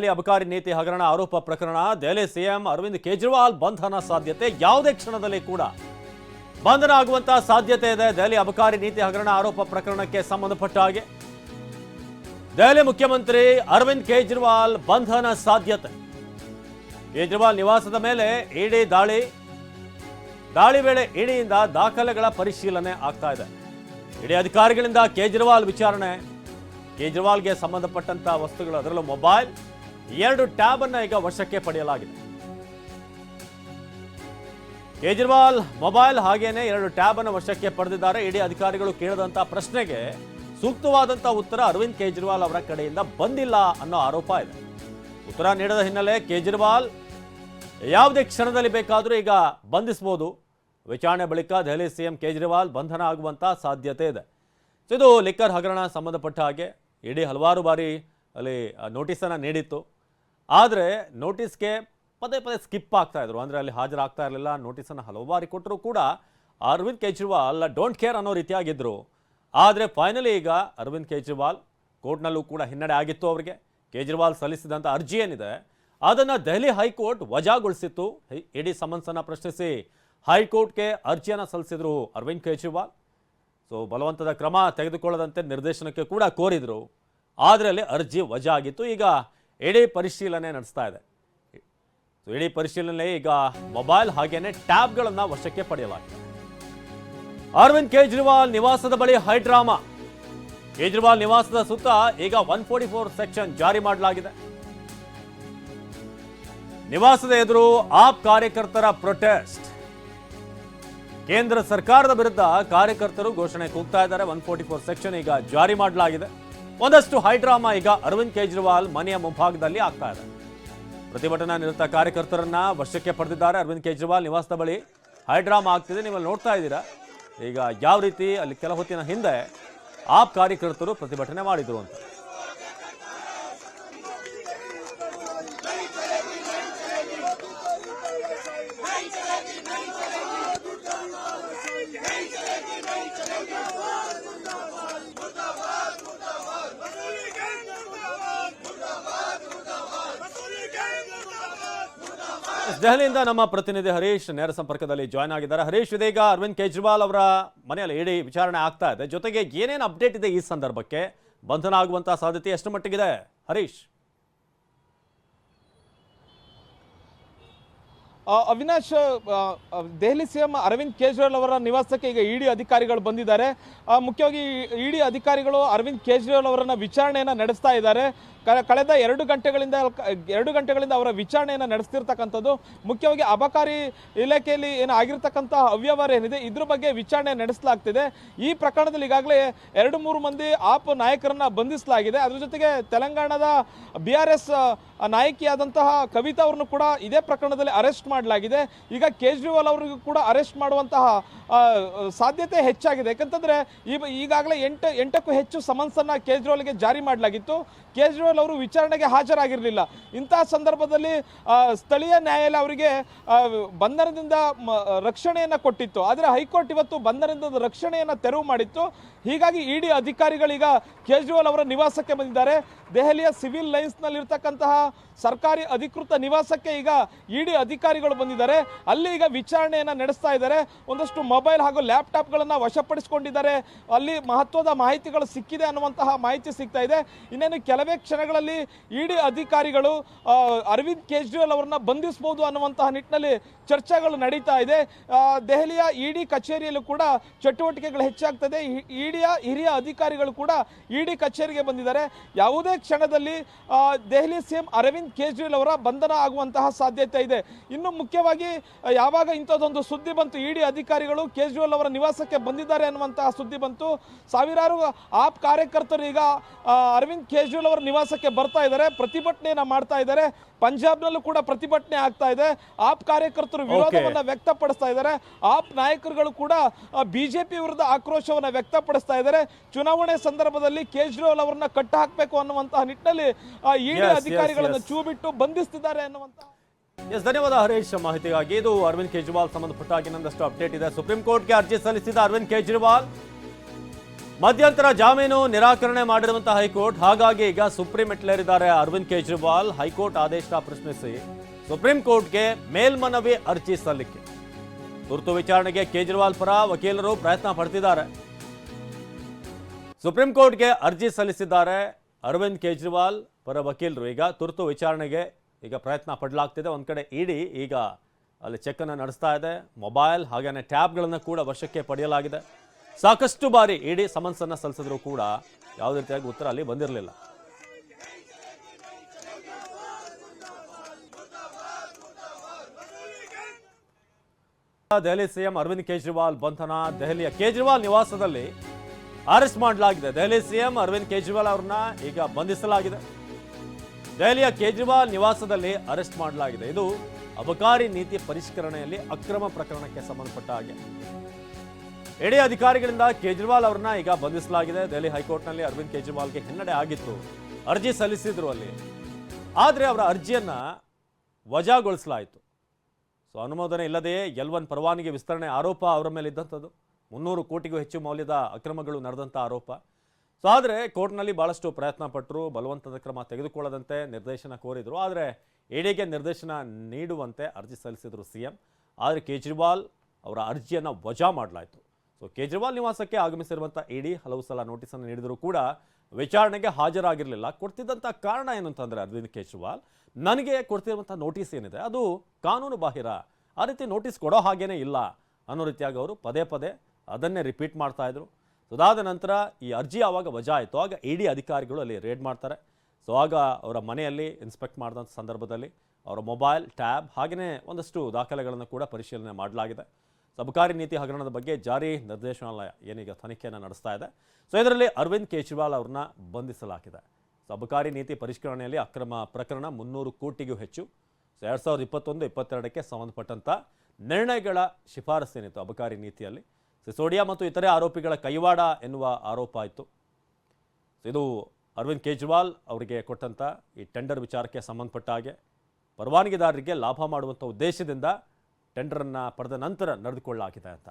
ದೆಹಲಿ ಅಬಕಾರಿ ನೀತಿ ಹಗರಣ ಆರೋಪ ಪ್ರಕರಣ, ದೆಹಲಿ ಸಿಎಂ ಅರವಿಂದ್ ಕೇಜ್ರಿವಾಲ್ ಬಂಧನ ಸಾಧ್ಯತೆ ಯಾವುದೇ ಕ್ಷಣದಲ್ಲಿ ಕೂಡ. ಬಂಧನ ಆಗುವಂತಹ ಸಾಧ್ಯತೆ ಇದೆ. ದೆಹಲಿ ಅಬಕಾರಿ ನೀತಿ ಹಗರಣ ಆರೋಪ ಪ್ರಕರಣಕ್ಕೆ ಸಂಬಂಧಪಟ್ಟ ಹಾಗೆ. ದೆಹಲಿ ಮುಖ್ಯಮಂತ್ರಿ ಅರವಿಂದ್ ಕೇಜ್ರಿವಾಲ್ ಬಂಧನ ಸಾಧ್ಯತೆ. ಕೇಜ್ರಿವಾಲ್ ನಿವಾಸದ ಮೇಲೆ ಇಡಿ ದಾಳಿ. ದಾಳಿ ವೇಳೆ ಇಡಿಯಿಂದ ದಾಖಲೆಗಳ ಪರಿಶೀಲನೆ ಆಗ್ತಾ ಇದೆ. ಇಡಿ ಅಧಿಕಾರಿಗಳಿಂದ ಕೇಜ್ರಿವಾಲ್ ವಿಚಾರಣೆ. ಕೇಜ್ರಿವಾಲ್ಗೆ ಸಂಬಂಧಪಟ್ಟಂತಹ ವಸ್ತುಗಳು ಅದರಲ್ಲೂ ಮೊಬೈಲ್. ಎರಡು ಟ್ಯಾಬ್ ಅನ್ನ ಈಗ ವಶಕ್ಕೆ ಪಡೆಯಲಾಗಿದೆ. ಕೇಜ್ರಿವಾಲ್ ಮೊಬೈಲ್ ಹಾಗೇನೆ ಎರಡು ಟ್ಯಾಬ್ ಅನ್ನು ವಶಕ್ಕೆ ಪಡೆದಿದ್ದಾರೆ. ಇಡೀ ಅಧಿಕಾರಿಗಳು ಕೇಳಿದಂತ ಪ್ರಶ್ನೆಗೆ ಸೂಕ್ತವಾದಂತಹ ಉತ್ತರ ಅರವಿಂದ್ ಕೇಜ್ರಿವಾಲ್ ಅವರ ಕಡೆಯಿಂದ ಬಂದಿಲ್ಲ ಅನ್ನೋ ಆರೋಪ ಇದೆ. ಉತ್ತರ ನೀಡದ ಹಿನ್ನೆಲೆ ಕೇಜ್ರಿವಾಲ್ ಯಾವುದೇ ಕ್ಷಣದಲ್ಲಿ ಬೇಕಾದರೂ ಈಗ ಬಂಧಿಸಬಹುದು ವಿಚಾರಣೆ ಬಳಿಕ ದೆಹಲಿ ಸಿಎಂ ಕೇಜ್ರಿವಾಲ್ ಬಂಧನ ಆಗುವಂತ ಸಾಧ್ಯತೆ ಇದೆ. ಇದು ಲಿಕ್ಕರ್ ಹಗರಣ ಸಂಬಂಧಪಟ್ಟ ಹಾಗೆ ಇಡೀ ಹಲವಾರು ಬಾರಿ ಅಲ್ಲಿ ನೋಟಿಸನ್ನು ನೀಡಿತ್ತು. ಆದರೆ ನೋಟಿಸ್ಗೆ ಪದೇ ಪದೇ ಸ್ಕಿಪ್ ಆಗ್ತಾ ಇದ್ರು. ಅಂದರೆ ಅಲ್ಲಿ ಹಾಜರಾಗ್ತಾ ಇರಲಿಲ್ಲ. ನೋಟಿಸನ್ನು ಹಲವು ಬಾರಿ ಕೊಟ್ಟರೂ ಕೂಡ ಅರವಿಂದ್ ಕೇಜ್ರಿವಾಲ್ ಡೋಂಟ್ ಕೇರ್ ಅನ್ನೋ ರೀತಿಯಾಗಿದ್ದರು ಆದರೆ ಫೈನಲಿ ಈಗ ಅರವಿಂದ್ ಕೇಜ್ರಿವಾಲ್ ಕೋರ್ಟ್ನಲ್ಲೂ ಕೂಡ ಹಿನ್ನಡೆ ಆಗಿತ್ತು ಅವರಿಗೆ. ಕೇಜ್ರಿವಾಲ್ ಸಲ್ಲಿಸಿದಂಥ ಅರ್ಜಿ ಏನಿದೆ, ಅದನ್ನು ದೆಹಲಿ ಹೈಕೋರ್ಟ್ ವಜಾಗೊಳಿಸಿತ್ತು. ಇಡೀ ಸಮನ್ಸನ್ನು ಪ್ರಶ್ನಿಸಿ ಹೈಕೋರ್ಟ್ಗೆ ಅರ್ಜಿಯನ್ನು ಸಲ್ಲಿಸಿದರು ಅರವಿಂದ್ ಕೇಜ್ರಿವಾಲ್. ಸೊ ಬಲವಂತದ ಕ್ರಮ ತೆಗೆದುಕೊಳ್ಳದಂತೆ ನಿರ್ದೇಶನಕ್ಕೆ ಕೂಡ ಕೋರಿದರು. ಆದರೆ ಅಲ್ಲಿ ಅರ್ಜಿ ವಜಾ ಆಗಿತ್ತು ಈಗ ಇಡೀ ಪರಿಶೀಲನೆ ನಡೆಸ್ತಾ ಇದೆ. ಸೊ ಇಡೀ ಪರಿಶೀಲನೆ ಈಗ ಮೊಬೈಲ್ ಹಾಗೇನೆ ಟ್ಯಾಬ್ಗಳನ್ನು ವಶಕ್ಕೆ ಪಡೆಯಲಾಗಿದೆ. ಅರವಿಂದ್ ಕೇಜ್ರಿವಾಲ್ ನಿವಾಸದ ಬಳಿ ಹೈಡ್ರಾಮಾ ಕೇಜ್ರಿವಾಲ್ ನಿವಾಸದ ಸುತ್ತ ಈಗ ಒನ್ ಫೋರ್ಟಿ ಫೋರ್ ಸೆಕ್ಷನ್ ಜಾರಿ ಮಾಡಲಾಗಿದೆ. ನಿವಾಸದ ಎದುರು ಆಪ್ ಕಾರ್ಯಕರ್ತರ ಪ್ರೊಟೆಸ್ಟ್. ಕೇಂದ್ರ ಸರ್ಕಾರದ ವಿರುದ್ಧ ಕಾರ್ಯಕರ್ತರು ಘೋಷಣೆ ಕೂಗ್ತಾ ಇದ್ದಾರೆ. ಒನ್ ಫೋರ್ಟಿ ಫೋರ್ ಸೆಕ್ಷನ್ ಈಗ ಜಾರಿ ಮಾಡಲಾಗಿದೆ. ಒಂದಷ್ಟು ಹೈಡ್ರಾಮಾ ಈಗ ಅರವಿಂದ್ ಕೇಜ್ರಿವಾಲ್ ಮನೆಯ ಮುಂಭಾಗದಲ್ಲಿ ಆಗ್ತಾ ಇದೆ. ಪ್ರತಿಭಟನಾ ನಿರತ ಕಾರ್ಯಕರ್ತರನ್ನ ವಶಕ್ಕೆ ಪಡೆದಿದ್ದಾರೆ ಅರವಿಂದ್ ಕೇಜ್ರಿವಾಲ್ ನಿವಾಸದ ಬಳಿ. ಹೈಡ್ರಾಮಾ ಆಗ್ತಿದೆ ನೀವು ನೋಡ್ತಾ ಇದ್ದೀರಾ? ಈಗ ಯಾವ ರೀತಿ ಅಲ್ಲಿ ಕೆಲ ಹೊತ್ತಿನ ಹಿಂದೆ ಆಪ್ ಕಾರ್ಯಕರ್ತರು ಪ್ರತಿಭಟನೆ ಮಾಡಿದ್ರು ಅಂತ. ದೆಹಲಿಯಿಂದ ನಮ್ಮ ಪ್ರತಿನಿಧಿ ಹರೀಶ್ ನೇರ ಸಂಪರ್ಕದಲ್ಲಿ ಜಾಯ್ನ್ ಆಗಿದ್ದಾರೆ. ಹರೀಶ್, ಇದೀಗ ಅರವಿಂದ್ ಕೇಜ್ರಿವಾಲ್ ಅವರ ಮನೆಯಲ್ಲಿ ಇಡೀ ವಿಚಾರಣೆ ಆಗ್ತಾ ಇದೆ. ಜೊತೆಗೆ ಏನೇನು ಅಪ್ಡೇಟ್ ಇದೆ ಈ ಸಂದರ್ಭಕ್ಕೆ? ಬಂಧನ ಆಗುವಂತಹ ಸಾಧ್ಯತೆ ಎಷ್ಟು ಮಟ್ಟಿಗಿದೆ? ಹರೀಶ್. ಅವಿನಾಶ್ ದೆಹಲಿ ಸಿಎಂ ಅರವಿಂದ್ ಕೇಜ್ರಿವಾಲ್ ಅವರ ನಿವಾಸಕ್ಕೆ ಈಗ ಇಡಿ ಅಧಿಕಾರಿಗಳು ಬಂದಿದ್ದಾರೆ. ಮುಖ್ಯವಾಗಿ ಇಡಿ ಅಧಿಕಾರಿಗಳು ಅರವಿಂದ್ ಕೇಜ್ರಿವಾಲ್ ಅವರನ್ನ ವಿಚಾರಣೆಯನ್ನ ನಡೆಸ್ತಾ ಇದ್ದಾರೆ. ಕಳೆದ ಎರಡು ಗಂಟೆಗಳಿಂದ ಎರಡು ಗಂಟೆಗಳಿಂದ ಅವರ ವಿಚಾರಣೆಯನ್ನು ನಡೆಸ್ತಿರ್ತಕ್ಕಂಥದ್ದು. ಮುಖ್ಯವಾಗಿ ಅಬಕಾರಿ ಇಲಾಖೆಯಲ್ಲಿ ಏನು ಆಗಿರ್ತಕ್ಕಂಥ ಅವ್ಯವಹಾರ ಏನಿದೆ, ಇದ್ರ ಬಗ್ಗೆ ವಿಚಾರಣೆ ನಡೆಸಲಾಗ್ತಿದೆ. ಈ ಪ್ರಕರಣದಲ್ಲಿ ಈಗಾಗಲೇ ಎರಡು ಮೂರು ಮಂದಿ ಆಪ್ ನಾಯಕರನ್ನ ಬಂಧಿಸಲಾಗಿದೆ. ಅದ್ರ ಜೊತೆಗೆ ತೆಲಂಗಾಣದ ಬಿ ಆರ್ ಎಸ್ ನಾಯಕಿಯಾದಂತಹ ಕವಿತಾ ಅವ್ರನ್ನು ಕೂಡ ಇದೇ ಪ್ರಕರಣದಲ್ಲಿ ಅರೆಸ್ಟ್ ಮಾಡಲಾಗಿದೆ. ಈಗ ಕೇಜ್ರಿವಾಲ್ ಅವರಿಗೂ ಕೂಡ ಅರೆಸ್ಟ್ ಮಾಡುವಂತಹ ಸಾಧ್ಯತೆ ಹೆಚ್ಚಾಗಿದೆ. ಯಾಕಂತಂದ್ರೆ ಈಗಾಗಲೇ ಎಂಟು, ಎಂಟಕ್ಕೂ ಹೆಚ್ಚು ಸಮನ್ಸನ್ನು ಕೇಜ್ರಿವಾಲ್ಗೆ ಜಾರಿ ಮಾಡಲಾಗಿತ್ತು. ಕೇಜ್ರಿವಾಲ್ ಅವರು ವಿಚಾರಣೆಗೆ ಹಾಜರಾಗಿರಲಿಲ್ಲ. ಇಂತಹ ಸಂದರ್ಭದಲ್ಲಿ ಸ್ಥಳೀಯ ನ್ಯಾಯಾಲಯ ಅವರಿಗೆ ಬಂಧನದಿಂದ ರಕ್ಷಣೆಯನ್ನು ಕೊಟ್ಟಿತ್ತು. ಆದರೆ ಹೈಕೋರ್ಟ್ ಇವತ್ತು ಬಂಧನದಿಂದ ರಕ್ಷಣೆಯನ್ನ ತೆರವು ಮಾಡಿತ್ತು. ಹೀಗಾಗಿ ಇಡಿ ಅಧಿಕಾರಿಗಳೀಗ ಕೇಜ್ರಿವಾಲ್ ಅವರ ನಿವಾಸಕ್ಕೆ ಬಂದಿದ್ದಾರೆ. ದೆಹಲಿಯ ಸಿವಿಲ್ ಲೈನ್ಸ್ನಲ್ಲಿರ್ತಕ್ಕಂತಹ ಸರ್ಕಾರಿ ಅಧಿಕೃತ ನಿವಾಸಕ್ಕೆ ಈಗ ಇಡಿ ಅಧಿಕಾರಿಗಳು ಬಂದಿದ್ದಾರೆ. ಅಲ್ಲಿ ಈಗ ವಿಚಾರಣೆಯನ್ನ ನಡೆಸ್ತಾ ಇದ್ದಾರೆ. ಒಂದಷ್ಟು ಮೊಬೈಲ್ ಹಾಗೂ ಲ್ಯಾಪ್ಟಾಪ್ಗಳನ್ನು ವಶಪಡಿಸಿಕೊಂಡಿದ್ದಾರೆ. ಅಲ್ಲಿ ಮಹತ್ವದ ಮಾಹಿತಿಗಳು ಸಿಕ್ಕಿದೆ ಅನ್ನುವಂತಹ ಮಾಹಿತಿ ಸಿಗ್ತಾ ಇದೆ. ಇನ್ನೇನು ಕೆಲವೇ ಕ್ಷಣಗಳಲ್ಲಿ ಇಡಿ ಅಧಿಕಾರಿಗಳು ಅರವಿಂದ್ ಕೇಜ್ರಿವಾಲ್ ಅವರನ್ನ ಬಂಧಿಸಬಹುದು ಅನ್ನುವಂತಹ ನಿಟ್ಟಿನಲ್ಲಿ ಚರ್ಚೆಗಳು ನಡೀತಾ ಇದೆ. ದೆಹಲಿಯ ಇಡಿ ಕಚೇರಿಯಲ್ಲೂ ಕೂಡ ಚಟುವಟಿಕೆಗಳು ಹೆಚ್ಚಾಗ್ತದೆ. ಇಡಿಯ ಹಿರಿಯ ಅಧಿಕಾರಿಗಳು ಕೂಡ ಇಡಿ ಕಚೇರಿಗೆ ಬಂದಿದ್ದಾರೆ. ಯಾವುದೇ ಕ್ಷಣದಲ್ಲಿ ದೆಹಲಿ ಸಿಎಂ ಅರವಿಂದ್ ಕೇಜ್ರಿವಾಲ್ ಅವರ ಬಂಧನ ಆಗುವಂತಹ ಸಾಧ್ಯತೆ ಇದೆ. ಇನ್ನು ಮುಖ್ಯವಾಗಿ ಯಾವಾಗ ಇಂಥದ್ದೊಂದು ಸುದ್ದಿ ಬಂತು ಇಡಿ ಅಧಿಕಾರಿಗಳು ಕೇಜ್ರಿವಾಲ್ ಅವರ ನಿವಾಸಕ್ಕೆ ಬಂದಿದ್ದಾರೆ ಅನ್ನುವಂತಹ ಸುದ್ದಿ ಬಂತು. ಸಾವಿರಾರು ಆಪ್ ಕಾರ್ಯಕರ್ತರು ಈಗ ಅರವಿಂದ್ ಕೇಜ್ರಿವಾಲ್ ಅವರ ನಿವಾಸಕ್ಕೆ ಬರ್ತಾ ಇದ್ದಾರೆ ಪ್ರತಿಭಟನೆಯನ್ನು ಮಾಡ್ತಾ ಇದ್ದಾರೆ. ಪಂಜಾಬ್ನಲ್ಲೂ ಕೂಡ ಪ್ರತಿಭಟನೆ ಆಗ್ತಾ ಇದೆ. ಆಪ್ ಕಾರ್ಯಕರ್ತರು ವಿರೋಧವನ್ನು ವ್ಯಕ್ತಪಡಿಸ್ತಾ ಇದ್ದಾರೆ. ಆಪ್ ನಾಯಕರುಗಳು ಕೂಡ ಬಿಜೆಪಿ ವಿರುದ್ಧ ಆಕ್ರೋಶವನ್ನು ವ್ಯಕ್ತಪಡಿಸ್ತಾ ಇದ್ದಾರೆ. ಚುನಾವಣೆ ಸಂದರ್ಭದಲ್ಲಿ ಕೇಜ್ರಿವಾಲ್ ಅವರನ್ನ ಕಟ್ಟ ಹಾಕಬೇಕು ಅನ್ನುವಂತಹ ನಿಟ್ಟಿನಲ್ಲಿ ಇಡಿ ಅಧಿಕಾರಿಗಳನ್ನು yes. ಚೂ ಬಿಟ್ಟು ಬಂಧಿಸ್ತಿದ್ದಾರೆ ಅನ್ನುವಂತಹ ಎಸ್, ಧನ್ಯವಾದ ಹರೀಶ್. ಮಾಹಿತಿಗಾಗಿ ಇದು ಅರವಿಂದ್ ಕೇಜ್ರಿವಾಲ್ ಸಂಬಂಧಪಟ್ಟ ಹಾಗೆ ಇನ್ನೊಂದಷ್ಟು ಅಪ್ಡೇಟ್ ಇದೆ. ಸುಪ್ರೀಂ ಕೋರ್ಟ್ಗೆ ಅರ್ಜಿ ಸಲ್ಲಿಸಿದ ಅರವಿಂದ್ ಕೇಜ್ರಿವಾಲ್. ಮಧ್ಯಂತರ ಜಾಮೀನು ನಿರಾಕರಣೆ ಮಾಡಿರುವಂತಹ ಹೈಕೋರ್ಟ್. ಹಾಗಾಗಿ ಈಗ ಸುಪ್ರೀಂ ಮೆಟ್ಲೇರಿದ್ದಾರೆ ಅರವಿಂದ್ ಕೇಜ್ರಿವಾಲ್. ಹೈಕೋರ್ಟ್ ಆದೇಶ ಪ್ರಶ್ನಿಸಿ ಸುಪ್ರೀಂ ಕೋರ್ಟ್ಗೆ ಮೇಲ್ಮನವಿ ಅರ್ಜಿ ಸಲ್ಲಿಕೆ. ತುರ್ತು ವಿಚಾರಣೆಗೆ ಕೇಜ್ರಿವಾಲ್ ಪರ ವಕೀಲರು ಪ್ರಯತ್ನ ಪಡ್ತಿದ್ದಾರೆ. ಸುಪ್ರೀಂ ಕೋರ್ಟ್ಗೆ ಅರ್ಜಿ ಸಲ್ಲಿಸಿದ್ದಾರೆ ಅರವಿಂದ್ ಕೇಜ್ರಿವಾಲ್ ಪರ ವಕೀಲರು. ಈಗ ತುರ್ತು ವಿಚಾರಣೆಗೆ ಈಗ ಪ್ರಯತ್ನ ಪಡಲಾಗ್ತಿದೆ. ಒಂದು ಕಡೆ ಇಡಿ, ಈಗ ಅಲ್ಲಿ ಚೆಕ್ಕನ್ನು ನಡೆಸ್ತಾ ಇದೆ. ಮೊಬೈಲ್ ಹಾಗೆಯೇ ಟ್ಯಾಬ್ಗಳನ್ನು ಕೂಡ ವಶಕ್ಕೆ ಪಡೆಯಲಾಗಿದೆ. ಸಾಕಷ್ಟು ಬಾರಿ ಇಡಿ ಸಮನ್ಸನ್ನು ಸಲ್ಲಿಸಿದ್ರೂ ಕೂಡ ಯಾವುದೇ ರೀತಿಯಾಗಿ ಉತ್ತರ ಅಲ್ಲಿ ಬಂದಿರಲಿಲ್ಲ. ದೆಹಲಿ ಸಿಎಂ ಅರವಿಂದ್ ಕೇಜ್ರಿವಾಲ್ ಬಂಧನ. ದೆಹಲಿಯ ಕೇಜ್ರಿವಾಲ್ ನಿವಾಸದಲ್ಲಿ ಅರೆಸ್ಟ್ ಮಾಡಲಾಗಿದೆ. ದೆಹಲಿ ಸಿಎಂ ಅರವಿಂದ್ ಕೇಜ್ರಿವಾಲ್ ಅವರನ್ನ ಈಗ ಬಂಧಿಸಲಾಗಿದೆ. ದೆಹಲಿಯ ಕೇಜ್ರಿವಾಲ್ ನಿವಾಸದಲ್ಲಿ ಅರೆಸ್ಟ್ ಮಾಡಲಾಗಿದೆ. ಇದು ಅಬಕಾರಿ ನೀತಿ ಪರಿಷ್ಕರಣೆಯಲ್ಲಿ ಅಕ್ರಮ ಪ್ರಕರಣಕ್ಕೆ ಸಂಬಂಧಪಟ್ಟ ಹಾಗೆ. ಎಡಿ ಅಧಿಕಾರಿಗಳಿಂದ ಕೇಜ್ರಿವಾಲ್ ಅವರನ್ನ ಈಗ ಬಂಧಿಸಲಾಗಿದೆ. ದೆಹಲಿ ಹೈಕೋರ್ಟ್ನಲ್ಲಿ ಅರವಿಂದ್ ಕೇಜ್ರಿವಾಲ್ಗೆ ಹಿನ್ನಡೆ ಆಗಿತ್ತು. ಅರ್ಜಿ ಸಲ್ಲಿಸಿದ್ರು ಅಲ್ಲಿ. ಆದರೆ ಅವರ ಅರ್ಜಿಯನ್ನ ವಜಾಗೊಳಿಸಲಾಯಿತು. ಸೊ, ಅನುಮೋದನೆ ಇಲ್ಲದೆಯೇ ಎಲ್ ಒನ್ ಪರವಾನಗಿ ವಿಸ್ತರಣೆ ಆರೋಪ ಅವರ ಮೇಲೆ ಇದ್ದಂಥದ್ದು ಮುನ್ನೂರು ಕೋಟಿಗೂ ಹೆಚ್ಚು ಮೌಲ್ಯದ ಅಕ್ರಮಗಳು ನಡೆದಂಥ ಆರೋಪ. ಸೊ ಆದರೆ ಕೋರ್ಟ್ನಲ್ಲಿ ಭಾಳಷ್ಟು ಪ್ರಯತ್ನ ಪಟ್ಟರು ಬಲವಂತದ ಕ್ರಮ ತೆಗೆದುಕೊಳ್ಳದಂತೆ ನಿರ್ದೇಶನ ಕೋರಿದರು. ಆದರೆ ಇಡಿಗೆ ನಿರ್ದೇಶನ ನೀಡುವಂತೆ ಅರ್ಜಿ ಸಲ್ಲಿಸಿದರು ಸಿ ಎಂ ಆದರೆ ಕೇಜ್ರಿವಾಲ್ ಅವರ ಅರ್ಜಿಯನ್ನು ವಜಾ ಮಾಡಲಾಯಿತು. ಸೊ ಕೇಜ್ರಿವಾಲ್ ನಿವಾಸಕ್ಕೆ ಆಗಮಿಸಿರುವಂಥ ಇಡಿ ಹಲವು ಸಲ ನೋಟಿಸನ್ನು ನೀಡಿದರೂ ಕೂಡ ವಿಚಾರಣೆಗೆ ಹಾಜರಾಗಿರಲಿಲ್ಲ. ಕೊಡ್ತಿದ್ದಂಥ ಕಾರಣ ಏನು ಅಂತಂದರೆ ಅರವಿಂದ್ ಕೇಜ್ರಿವಾಲ್, ನನಗೆ ಕೊಡ್ತಿರುವಂಥ ನೋಟಿಸ್ ಏನಿದೆ, ಅದು ಕಾನೂನು ಬಾಹಿರ. ಆ ರೀತಿ ನೋಟಿಸ್ ಕೊಡೋ ಹಾಗೇನೇ ಇಲ್ಲ. ಅನ್ನೋ ರೀತಿಯಾಗಿ ಅವರು ಪದೇ ಪದೇ ಅದನ್ನೇ ರಿಪೀಟ್ ಮಾಡ್ತಾ ಇದ್ರು. ಅದಾದ ನಂತರ ಈ ಅರ್ಜಿ ಆವಾಗ ವಜಾ ಆಯಿತು ಆಗ ಇ ಡಿ ಅಧಿಕಾರಿಗಳು ಅಲ್ಲಿ ರೇಡ್ ಮಾಡ್ತಾರೆ. ಸೊ ಆಗ ಅವರ ಮನೆಯಲ್ಲಿ ಇನ್ಸ್ಪೆಕ್ಟ್ ಮಾಡಿದಂಥ ಸಂದರ್ಭದಲ್ಲಿ ಅವರ ಮೊಬೈಲ್ ಟ್ಯಾಬ್ ಹಾಗೆಯೇ ಒಂದಷ್ಟು ದಾಖಲೆಗಳನ್ನು ಕೂಡ ಪರಿಶೀಲನೆ ಮಾಡಲಾಗಿದೆ. ಸಬಕಾರಿ ನೀತಿ ಹಗರಣದ ಬಗ್ಗೆ ಜಾರಿ ನಿರ್ದೇಶನಾಲಯ ಏನೀಗ ತನಿಖೆಯನ್ನು ನಡೆಸ್ತಾ ಇದೆ. ಸೊ ಇದರಲ್ಲಿ ಅರವಿಂದ್ ಕೇಜ್ರಿವಾಲ್ ಅವ್ರನ್ನ ಬಂಧಿಸಲಾಗಿದೆ. ಸೊ ಅಬಕಾರಿ ನೀತಿ ಪರಿಷ್ಕರಣೆಯಲ್ಲಿ ಅಕ್ರಮ ಪ್ರಕರಣ ಮುನ್ನೂರು ಕೋಟಿಗೂ ಹೆಚ್ಚು. ಸೊ ಎರಡು ಸಾವಿರದ ಇಪ್ಪತ್ತೊಂದು, ಇಪ್ಪತ್ತೆರಡಕ್ಕೆ ಸಂಬಂಧಪಟ್ಟಂಥ ನಿರ್ಣಯಗಳ ಶಿಫಾರಸ್ಸೇನಿತ್ತು ಅಬಕಾರಿ ನೀತಿಯಲ್ಲಿ. ಸಿಸೋಡಿಯಾ ಮತ್ತು ಇತರೆ ಆರೋಪಿಗಳ ಕೈವಾಡ ಎನ್ನುವ ಆರೋಪ ಆಯಿತು. ಇದು ಅರವಿಂದ್ ಕೇಜ್ರಿವಾಲ್ ಅವರಿಗೆ ಕೊಟ್ಟಂಥ ಈ ಟೆಂಡರ್ ವಿಚಾರಕ್ಕೆ ಸಂಬಂಧಪಟ್ಟ ಹಾಗೆ. ಪರವಾನಗಿದಾರರಿಗೆ ಲಾಭ ಮಾಡುವಂಥ ಉದ್ದೇಶದಿಂದ ಟೆಂಡರನ್ನು ಪಡೆದ ನಂತರ ನಡೆದುಕೊಳ್ಳಲಾಗಿದೆ ಅಂತ.